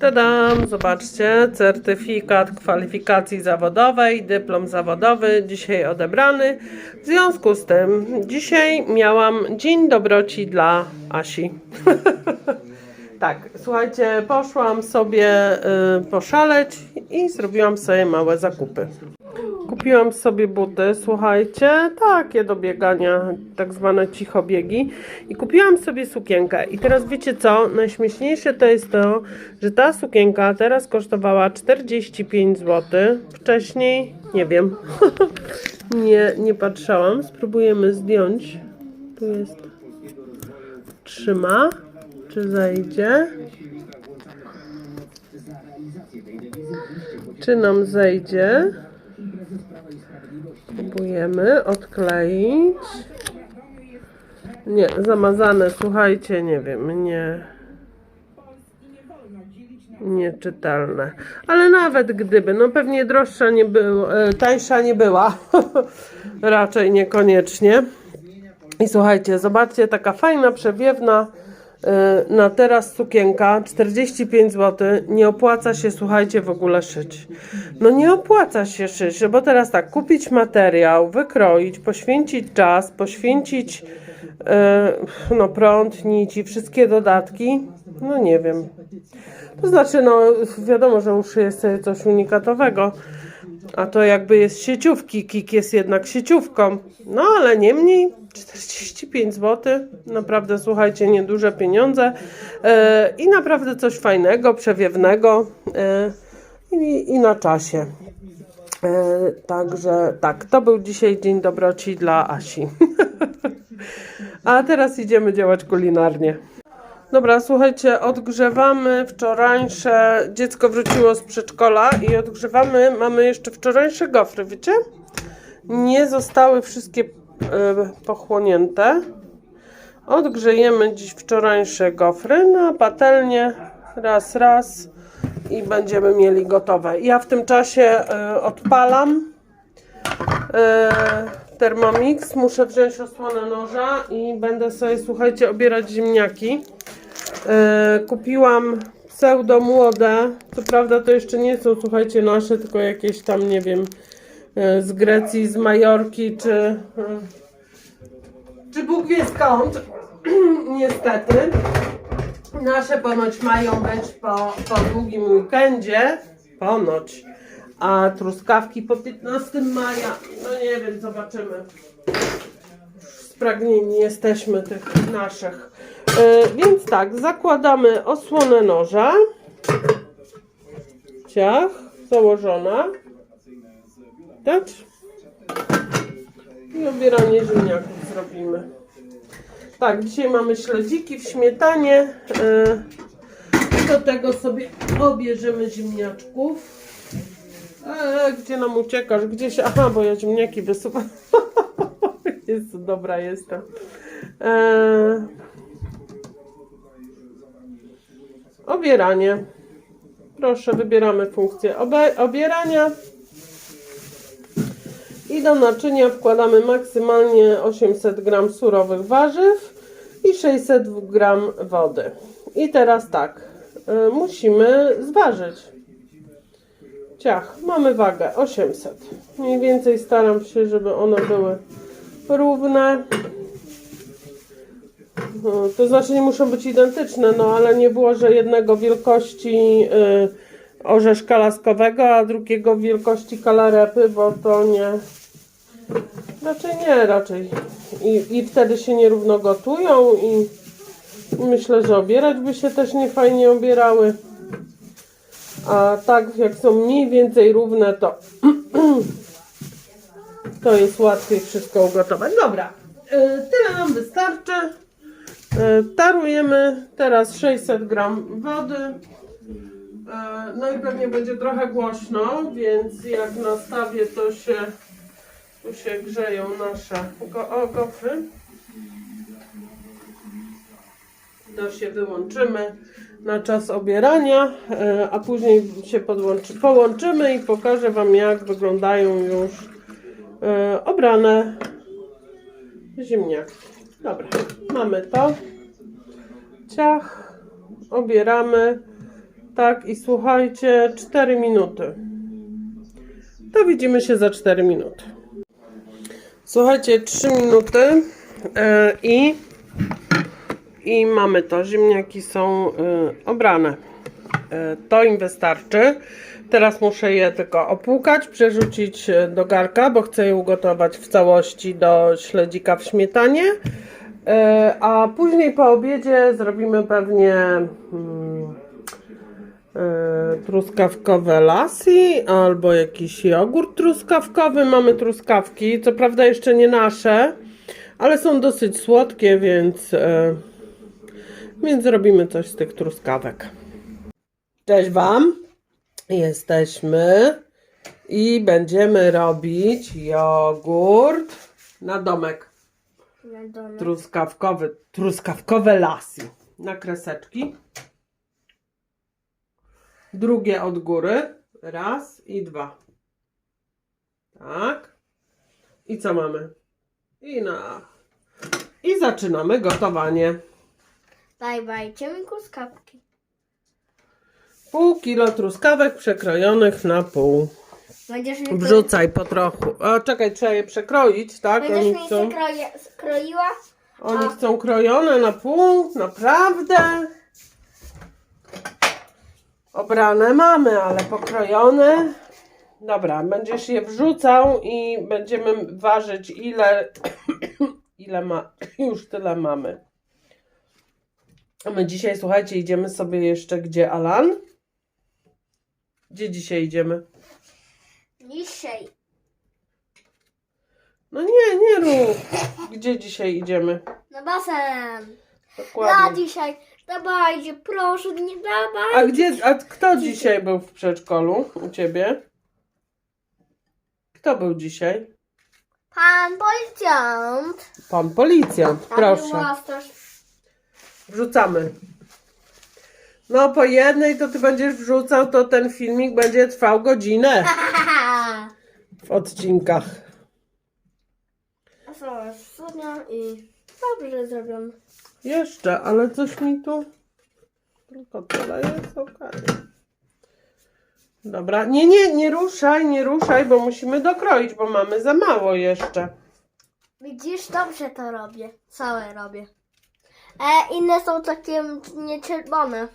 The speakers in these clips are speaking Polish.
Tadam, zobaczcie, certyfikat kwalifikacji zawodowej, dyplom zawodowy dzisiaj odebrany. W związku z tym dzisiaj miałam dzień dobroci dla Asi. tak, słuchajcie, poszłam sobie y, poszaleć i zrobiłam sobie małe zakupy. Kupiłam sobie buty, słuchajcie, takie do biegania, tak zwane cichobiegi. I kupiłam sobie sukienkę. I teraz wiecie co? Najśmieszniejsze to jest to, że ta sukienka teraz kosztowała 45 zł. Wcześniej, nie wiem, nie, nie patrzałam. Spróbujemy zdjąć. Tu jest. Trzyma. Czy zejdzie? Czy nam zejdzie? Próbujemy odkleić. Nie, zamazane, słuchajcie, nie wiem, nie. Nieczytelne. Ale nawet gdyby, no pewnie droższa nie była, e, tańsza nie była. Raczej niekoniecznie. I słuchajcie, zobaczcie, taka fajna, przewiewna na teraz sukienka 45 zł. Nie opłaca się, słuchajcie, w ogóle szyć. No nie opłaca się szyć, bo teraz tak, kupić materiał, wykroić, poświęcić czas, poświęcić e, no prąd, nici, wszystkie dodatki. No nie wiem. To znaczy, no wiadomo, że uszyję sobie coś unikatowego. A to jakby jest sieciówki, Kik jest jednak sieciówką. No ale niemniej 45 zł, naprawdę słuchajcie, nieduże pieniądze e, i naprawdę coś fajnego, przewiewnego e, i, i na czasie. E, także tak, to był dzisiaj dzień dobroci dla Asi. A teraz idziemy działać kulinarnie. Dobra, słuchajcie, odgrzewamy wczorajsze. Dziecko wróciło z przedszkola i odgrzewamy. Mamy jeszcze wczorajsze gofry, wiecie? Nie zostały wszystkie pochłonięte. Odgrzejemy dziś wczorajsze gofry na patelnię. Raz, raz i będziemy mieli gotowe. Ja w tym czasie e, odpalam e, Thermomix. Muszę wziąć osłonę noża i będę sobie, słuchajcie, obierać ziemniaki. Kupiłam pseudo młode. Co prawda to jeszcze nie są, słuchajcie, nasze, tylko jakieś tam, nie wiem, z Grecji, z Majorki, czy, czy Bóg wie skąd. Niestety. Nasze ponoć mają być po, po długim weekendzie. Ponoć. A truskawki po 15 maja. No nie wiem, zobaczymy spragnieni jesteśmy tych naszych. E, więc tak, zakładamy osłonę noża. Ciach, założona. Tak? I obieranie ziemniaków zrobimy. Tak, dzisiaj mamy śledziki w śmietanie. E, do tego sobie obierzemy ziemniaczków. E, gdzie nam uciekasz? Gdzieś? Aha, bo ja ziemniaki wysuwam. Jezu, dobra jestem. Eee, obieranie. Proszę, wybieramy funkcję obierania. I do naczynia wkładamy maksymalnie 800 g surowych warzyw i 600 g wody. I teraz tak, e, musimy zważyć. Ciach, mamy wagę 800. Mniej więcej staram się, żeby one były równe. No, To znaczy nie muszą być identyczne, no ale nie włożę jednego wielkości y, orzeszka laskowego, a drugiego wielkości kalarepy, bo to nie. Raczej nie, raczej. I, i wtedy się nierówno gotują i myślę, że obierać by się też nie fajnie obierały. A tak jak są mniej więcej równe, to to jest łatwiej wszystko ugotować. Dobra, y, tyle nam wystarczy. Y, Tarujemy teraz 600 gram wody. Y, No i pewnie będzie trochę głośno, więc jak nastawię, to się tu się grzeją nasze go gofry. To się wyłączymy na czas obierania, e, a później się podłączy, połączymy i pokażę Wam jak wyglądają już e, obrane ziemniaki. Dobra, mamy to. Ciach, obieramy. Tak, i słuchajcie, 4 minuty. To widzimy się za 4 minuty. Słuchajcie, 3 minuty e, i, i mamy to. Ziemniaki są e, obrane. E, to im wystarczy. Teraz muszę je tylko opłukać, przerzucić do garka, bo chcę je ugotować w całości do śledzika w śmietanie. A później po obiedzie zrobimy pewnie mm, e, truskawkowe lassi albo jakiś jogurt truskawkowy. Mamy truskawki, co prawda jeszcze nie nasze, ale są dosyć słodkie, więc, e, więc zrobimy coś z tych truskawek. Cześć Wam! Jesteśmy i będziemy robić jogurt na domek Wiadomo. truskawkowy, truskawkowe lasy na kreseczki. Drugie od góry. Raz i dwa. Tak. I co mamy? I na. I zaczynamy gotowanie. Dajcie mi kuskawki. Pół kilo truskawek przekrojonych na pół. Będziesz mi Wrzucaj po trochu. A czekaj, trzeba je przekroić, tak? Będziesz Oni mi chcą, skroiła? oni chcą krojone na pół, naprawdę. Obrane mamy, ale pokrojone. Dobra, będziesz je wrzucał i będziemy ważyć ile, ile ma, już tyle mamy. A my dzisiaj, słuchajcie, idziemy sobie jeszcze gdzie, Alan? Gdzie dzisiaj idziemy? Dzisiaj. No nie, nie rób. Gdzie dzisiaj idziemy? Na basen. Ja Dokładnie. dzisiaj. Dawajcie, proszę, nie dawaj. A gdzie, a kto dzisiaj był w przedszkolu u ciebie? Kto był dzisiaj? Pan policjant. Pan policjant, proszę. Wrzucamy. No po jednej to ty będziesz wrzucał, to ten filmik będzie trwał godzinę w odcinkach. A są i dobrze zrobią. Jeszcze, ale coś mi tu... Tylko tyle jest, okej. Dobra, nie, nie, nie ruszaj, nie ruszaj, bo musimy dokroić, bo mamy za mało jeszcze. Widzisz, dobrze to robię. Całe robię. E, inne są takie nieczerwone.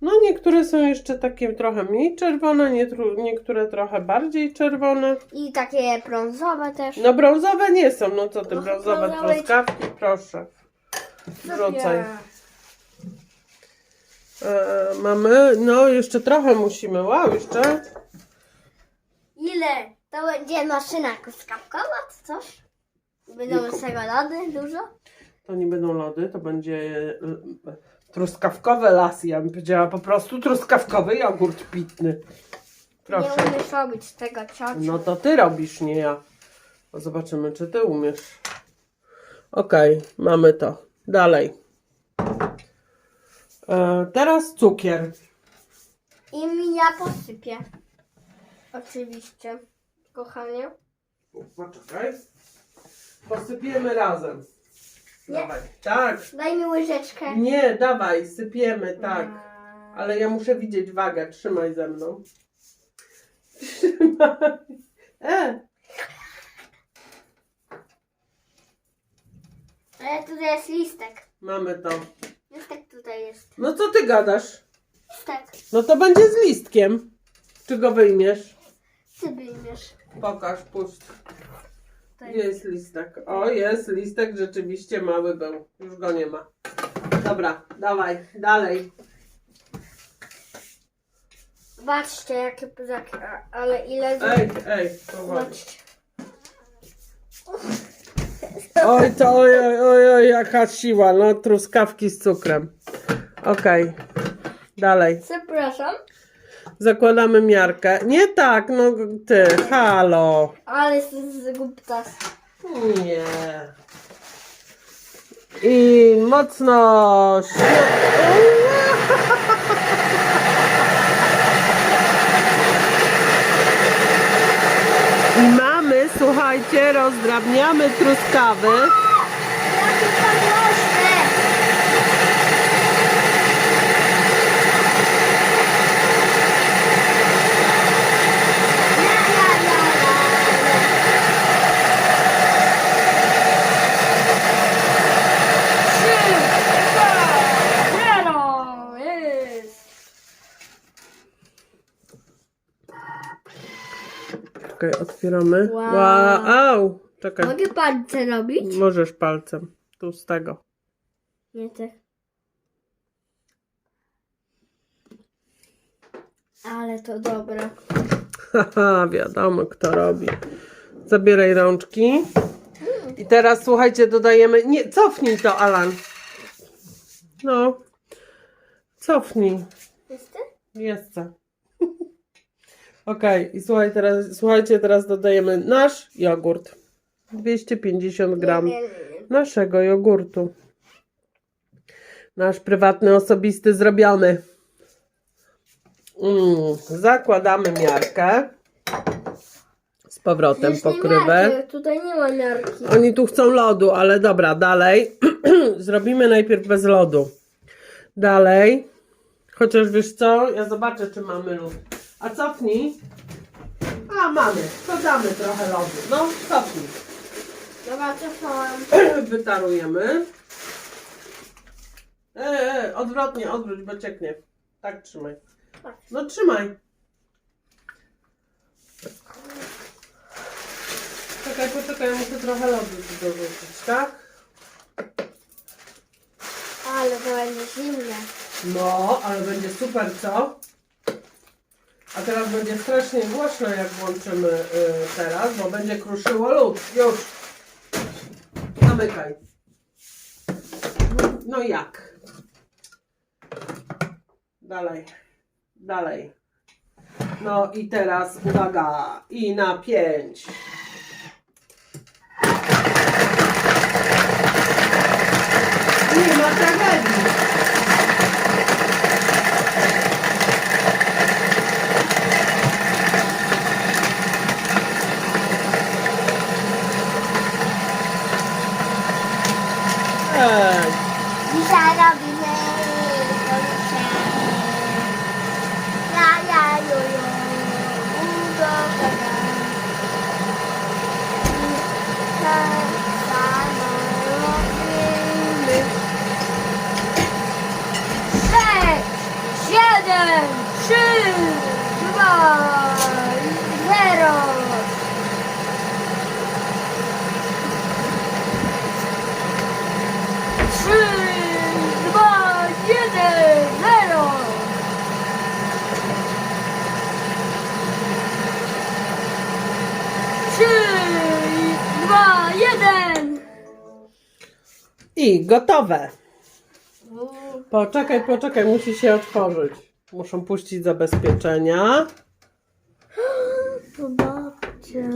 No niektóre są jeszcze takie trochę mniej czerwone, niektóre trochę bardziej czerwone. I takie brązowe też. No brązowe nie są, no co ty, brązowe brązowe- truskawki, proszę. Wrzucaj. E, mamy, no jeszcze trochę musimy, wow, jeszcze. Ile? To będzie maszyna kuskawkowa czy coś? Będą z tego lody dużo? To nie będą lody, to będzie e, truskawkowe lasy, ja bym powiedziała po prostu truskawkowy jogurt pitny. Proszę. Nie umiesz robić tego ciociu. No to ty robisz, nie ja. No Zobaczymy, czy ty umiesz. Okej, mamy to. Dalej. E, teraz cukier. I mi ja posypię. Oczywiście. Kochanie. Poczekaj. Posypiemy razem. Nie. Dawaj. Tak. Daj mi łyżeczkę. Nie, dawaj, sypiemy, tak. Ale ja muszę widzieć wagę. Trzymaj ze mną. Trzymaj. E, Ale tutaj jest listek. mamy to. Listek tutaj jest. No co ty gadasz? Listek. No to będzie z listkiem. Czy go wyjmiesz? Ty wyjmiesz. Pokaż, puść. Tutaj. Gdzie jest listek? O, jest listek, rzeczywiście mały był. Już go nie ma. Dobra, dawaj, dalej. Zobaczcie, jakie jakie- ale ile... Ej, ej, powoli. Zobaczcie. Oj, to oj, oj, oj, oj, jaka siła. No, truskawki z cukrem. Okej, dalej. Przepraszam, Zakładamy miarkę. Nie tak, no ty, halo. ale z, z guptas. Nie. I mocno. I mamy, słuchajcie, rozdrabniamy truskawy. Jakie to głośne! Czekaj, otwieramy. Wow. Wow! Czekaj, Mogę palce robić? możesz palcem. Tu z tego. Nie tak. Ale to dobre. Haha, wiadomo kto robi. Zabieraj rączki. I teraz słuchajcie, dodajemy. Nie, cofnij to, Alan. No. Cofnij. Jest Jest. Okej, i słuchaj teraz, słuchajcie, teraz dodajemy nasz jogurt. 250 gram naszego jogurtu. Nasz prywatny, osobisty zrobiony. Mm, zakładamy miarkę. Z powrotem Przecież nie pokrywę. miarki, Tutaj nie ma miarki. Oni tu chcą lodu, ale dobra, dalej. Zrobimy najpierw bez lodu. Dalej. Chociaż wiesz co, ja zobaczę, czy mamy lód. A cofnij. A, mamy. To damy trochę lodu. No, cofnij. Dobra, cofnąłem. Wytarujemy. E, e, odwrotnie, odwróć, bo cieknie. Tak trzymaj. No trzymaj. Czekaj, poczekaj, muszę trochę lodu tu dorzucić, tak? Ale to będzie zimne. No, ale będzie super, co? A teraz będzie strasznie głośno, jak włączymy y, teraz, bo będzie kruszyło lód. Już. Zamykaj. No jak? Dalej. Dalej. No i teraz uwaga. I na pięć. Nie ma tragedii. Trzy, dwa, zero. Trzy, dwa, jeden, zero. Trzy, dwa, jeden. I gotowe. Poczekaj, poczekaj, musi się otworzyć. Muszą puścić zabezpieczenia. Zobaczcie.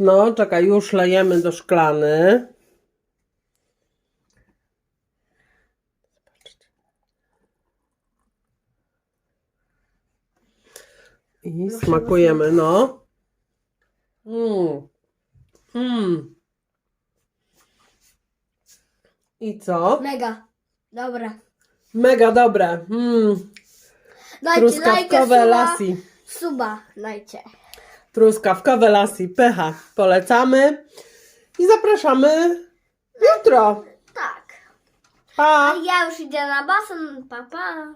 No, czekaj, już lejemy do szklany. I smakujemy, no. Mm. Mm. I co? Mega. Dobra. Mega dobre. Mm. Dajcie Truskawkowe suba. lassi. Suba, dajcie. Truskawkowe lassi pycha. Polecamy. I zapraszamy jutro. Tak. Pa! A ja już idę na basen. Pa, pa.